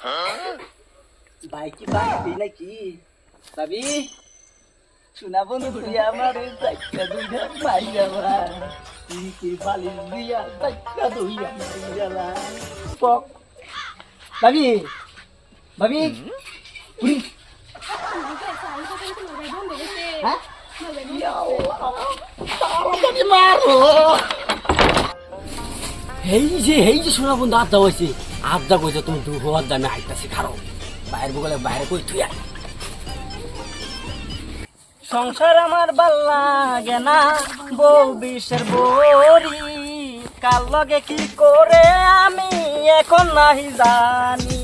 বাইকি বাইকি নাকি ভাবি শোনা বন্ধু তুই আমার চাইটা দুইটা পাই যাবা কি বালিশ দিয়া পাই পক ভাবি ভাবি হ্যাঁ এই যে এই যে শোনা বন্ধু আড্ডা হয়েছে আড্ডা কইছে তুমি দু হওয়ার দামে আইতাছি খারো। বাইরে বগলে বাইরে কই তুই। সংসার আমার ভালো লাগে না বউ বিষের বড়ি। কার লগে কি করে আমি এখন নাহি জানি।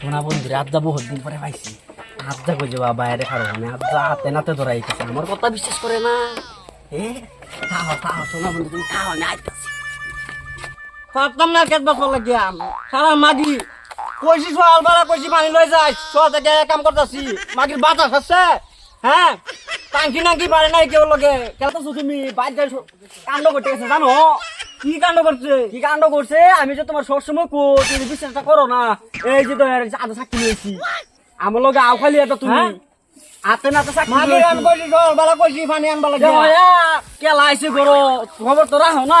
শোনা বন্ধু রে আড্ডা বহুত দিন পরে পাইছি। আড্ডা কইছে বা বাইরে খারো। মানে আড্ডা হাতে নাতে ধরাইতেছে আমার কথা বিশ্বাস করে না। এ তাও তাও শোনা বন্ধু তুমি তাও আমি আইতাছি। পারতাম না কেট বছর লাগিয়া। সারা মাগি। কইছি সকাল বেলা কইছি পানি লই যাই। সকাল থেকে কাম করতেছি। মাগির বাতাস আছে? হ্যাঁ টাঙ্কি নাঙ্কি পারে নাই কেউ লগে। কেলতেছো তুমি। বাইরে কাণ্ড করতে গেছে জানো? কি কাণ্ড করছে কি কাণ্ড করছে আমি যে তোমার সবসময় কো তুমি বিশ্বাসটা করো না। এই যে তো আধা সাক্ষী নিয়েছি আমার লগে আও খালি এটা তুমি। হাতে নাতে সাক্ষী মাগির আন কইছি সকাল বেলা কইছি পানি আনবা লাগে কেলা আইছে করো খবর তো রাখো না।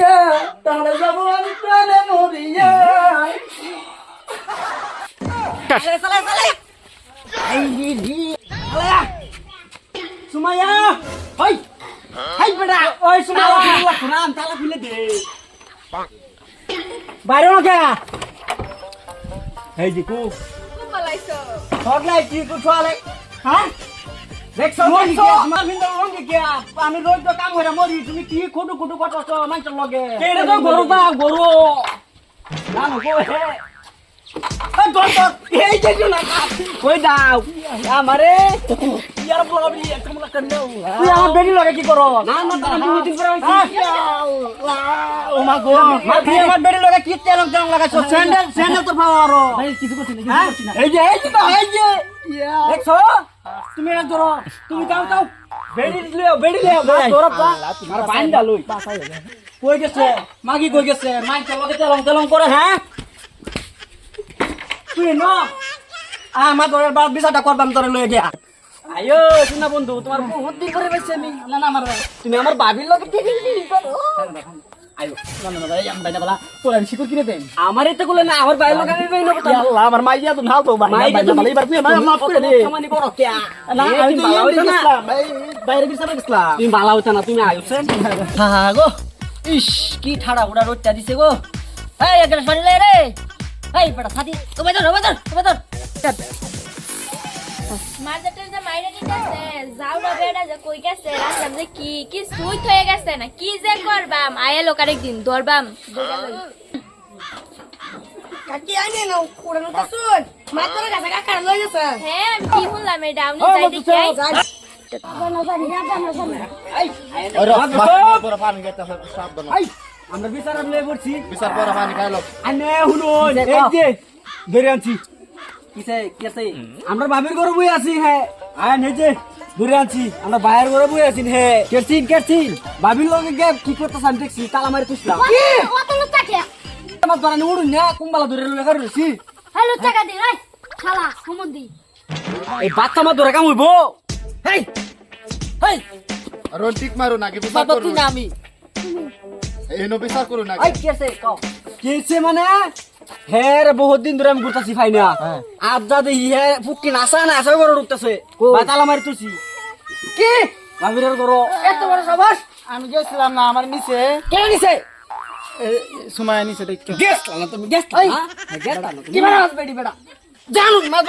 সরিয়া তাহলে যাব আমি প্রাণে মরিয়া। সুমাইয়া হই। হাই বেটা। ওই সুমাইয়া। আল্লাহ কুরআন তালা খুলে দে। বাইরে কি? হ্যাঁ আমি রোজ কাম করে মরি তুমি কি খুটু খুটু করছ মাইটার লগে গরু বা গরু আমারে কি করো কি তেলং লাগাইছো স্যান্ডেল স্যান্ডেল তো পাওয়ারো কিছু করছিস না এই যে এই যে দেখছ? তুমি এটা ধরো তুমি যাও যাও। বেড়ি লিও বেড়ি লিও ধরো পা। আর বাইন্দা লই। কই গেছে? মাগি কই গেছে? মাই চলকে তেলং তেলং করে হ্যাঁ? তুই ন। আমার ঘরের বাদ বিচারটা করবাম তোরে লয়ে গিয়া। আয়ো শোনা বন্ধু তোমার বহুত দিন করে পাইছি আমি। না না আমার তুমি আমার বাবির লগে করো আয়ো না না না আমি শিকর কিনে দেন। আমার এতে করলে না আমার বাইর লগে আমি বাইনা আল্লাহ আমার মাইয়া তো নাও তো মাইয়া তো এবার তুই আমার মাফ করে দে। কামানি করো কে না আমি তো হইতা না। বাইরে বিচার গেছলাম। তুমি ভালো হইতা না তুমি আইছো হা গো। ইস কি ঠাড়া উড়া দিছে গো। এই লে রে। এই সাথী মাঝেটা যে মাইরে দিতেছে যাও বেড়া যে কই গেছে রাখলাম যে কি কি সুইট হয়ে গেছে না কি যে করবাম? আয়া লোক আরেকদিন ধরবাম। কাকি আইনে নাও কোড়ানো তো শুন। মাত্র গাছে কাকা লই গেছে। হ্যাঁ আমি কি আপনি যাই। দেখি আই। আমরা বিচার পড়ছি। বিচার পরে পানি খাইলো। আনে হুনো এই যে ধরে আনছি। কিসে কিসে? আমরা বাবির ঘরে বই আছি হ্যাঁ আয় নে যে ধরে আনছি। আমরা বাইরের ঘরে বই আছি হ্যাঁ কেরছিন কেরছিন বাবির লগে গে কি করতেছ আমি দেখছি তালা মারি কত টাকা আমার ধরে উড়ুন না। কুম্বালা ধরে লেখা রয়েছি হ্যালো টাকা দি রাই শালা সমুদ্রি এই বাচ্চা আমার ধরে কাম হইব হেই হেই রোন টিক মারো নাকি বিচার করো না আমি এনো বিচার করো নাকি? আই কেসে কও। কেসে মানে? হে বহুত দিন ধরে আমি ঘুরতাছি ফাই না আজ যা দেখি হে ফুটকি নাসা না আসা করে উঠতেছে তালা মারি তুছি কি? ভাবিরের করো এত বড় সাবাস আমি গেছিলাম না আমার নিচে। কে নিছে সময় নিচে দেখতে। গেছলা না তুমি গেছলা না? গেছলা না কি মানে আজ বেডি বেডা? জানো মা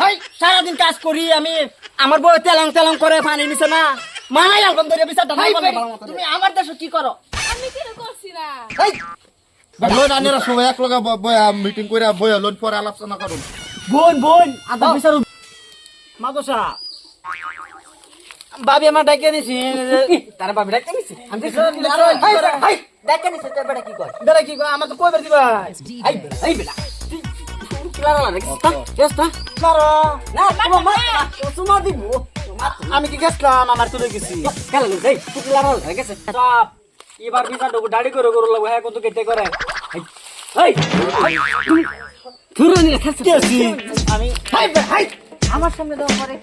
ভাই সারাদিন কাজ করি আমি। আমার বউ তেলং তেলং করে পানি নিছে না মানাই আলবাম ধরে তুমি আমার দেশে কি করো? আমি কি করছি না। এই লোন আনেরা সবাই এক লগা বয়া মিটিং করে বয়া লোন পরে আলোচনা করুন বোন বোন আদা বিচার মাদসা ভাবি আমার ডাকে নিছি তার বাবি ডাকতে নিছি আমি হাই ডাকে নিছি তোর বেটা কি কয় বেড়া কি কয় আমার তো কইবার দিবা এই এই বেলা ক্লারা লাগে তা এস্তা করো না তোমার মা তোমার দিব আমি কি গেছলাম আমার তুলে গেছি গেছে সব এবার বিচার ডগু দাড়ি করে করে লাগবে হ্যাঁ কত কেটে করে আমি হাই হাই আমার সামনে দাও পরে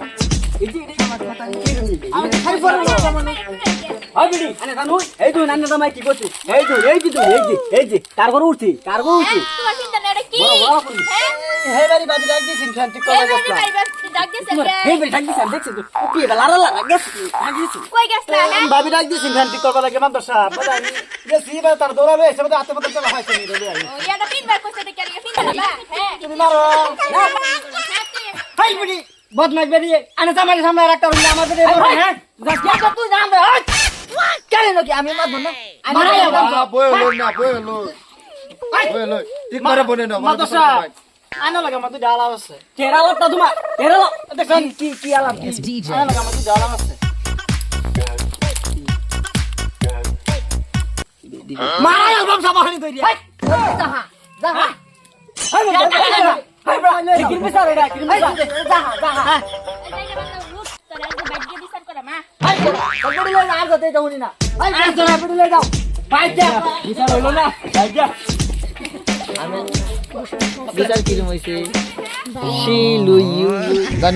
এই যে আমার কথা আমি খাই পড়ে হাই বিডি আরে জানো এই তুই নান্না দামাই কি করছিস এই তুই এই তুই এই যে এই যে কার করে উঠছি কার করে উঠছি কি বড় বড় করি। হ্যাঁ হে বাড়ি বাবি ডাক দিছিস ফ্যান ঠিক এই করে বাড়ি গেছলাম বাড়ি বাড়ি ডাক দিছে কে? এই বেটা ডাক দিছিস দেখছিস তুই ওকে লারা লারা গেছ ডাক দিছিস কই হ্যাঁ বাবি ডাক দিছিস লাগে বলে গেছি এবার তার দৌড়াবে এসে হাতে মধ্যে চলা হয়েছে নি ও ইয়াটা তিনবার কইছে হ্যাঁ। তুমি মারো। হাই বিডি বদমাইশ বেরিয়ে আনে জামাই সামনে রাখতে পারবি আমার বেরিয়ে হ্যাঁ। যা তুই জানবে কেন নাকি আমি মারবো না? মারাই বয় না বয় লোন ঠিক করে বনে না মাদ্রাসা। আনা লাগে আমার তো ডালা আছে কেরালাটা তোমার কেরালা দেখেন কি কি আলাপ আনা লাগে আমার ডালা আছে মারাই আলবাম সাবাহানি তৈরি হাই যাহা যাহা হাই হাই হাই হাই কির বিচার এটা কির বিচার যাহা যাহা এই যে বাবা রুট তোরা যে বাইক দিয়ে বিচার করে মা হাই আর যেতে যাও না হাই তোরা বড়ি লই যাও বাইতে বিচার হইল না যাই যা বিচার কি হইছে শিলু ইউ গান